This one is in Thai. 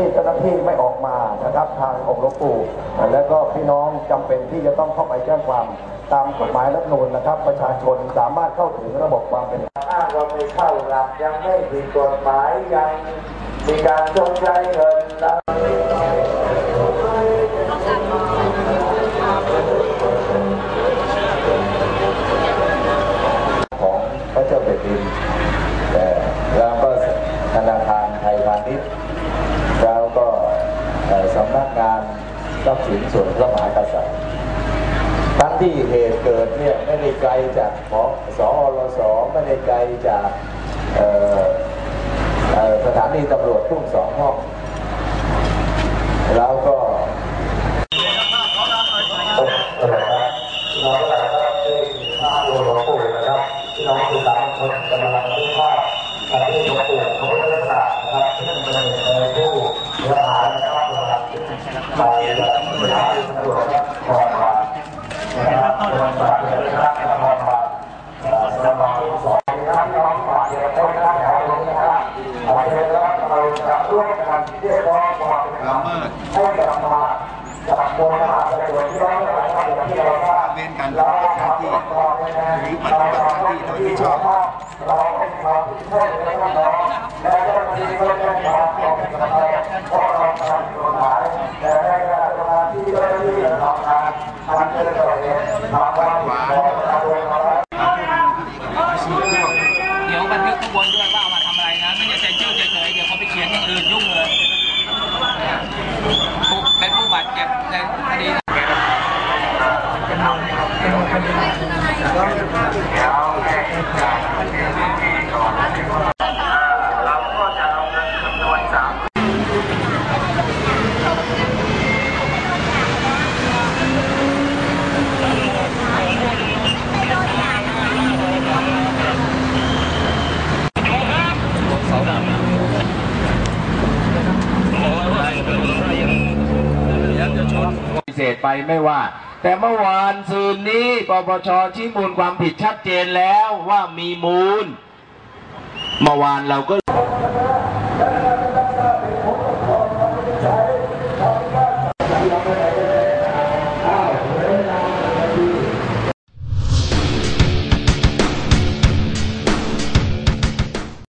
ที่เจ้าหน้าที่ไม่ออกมานะครับทางองค์หลวงปู่แล้วก็พี่น้องจำเป็นที่จะต้องเข้าไปแจ้งความตามกฎหมายรัฐนูญนะครับ ประชาชนสามารถเข้าถึงระบบความเป็นอ้างว่าไม่เข้าหลักยังไม่ผิดกฎหมายยังมีการจงใจเงินแล้วของพระเจ้าแผ่นดินแต่แล้วก็ธนาคารไทยพาณิชย์ แล้วก็สำนักงานทรัพย์สินส่วนพระมหากษัตริย์ทั้งที่เหตุเกิดเนี่ยไม่ได้ไกลจากหอสอรสไม่ได้ไกลจากสถานีตำรวจทุ่งสองห้อง แล้วก็พี่น้องหลายท่านที่ภาพหลวงปู่นะครับพี่น้องคือตาคนกำลังบันทึกภาพการที่หลวงปู่ ร่วมกันเรียกร้องความเป็นธรรมให้กลับมาจากมวลมหาประชาชนที่เราได้รับอย่างที่เราทราบเว้นการปฏิบัติหน้าที่หรือปฏิบัติหน้าที่โดยไม่ชอบเราเป็นความผิดพลาดในเรื่อน้องและเจ้าหน้าที่ก็ได้ความผิดพลาดเพราะเราทำกฎหมายแต่ในขณะเดียวกันที่เจ้าหน้าที่ทำงานมันจะเกิดเหตุทำความผิดขอ อย่างอื่นยุ่งเลยเป็นผู้บาดเจ็บในคดีเรา ษไปไม่ว่า แต่เมื่อวานซืนนี้ปปชชี้มูลความผิดชัดเจนแล้วว่ามีมูล เมื่อวานเราก็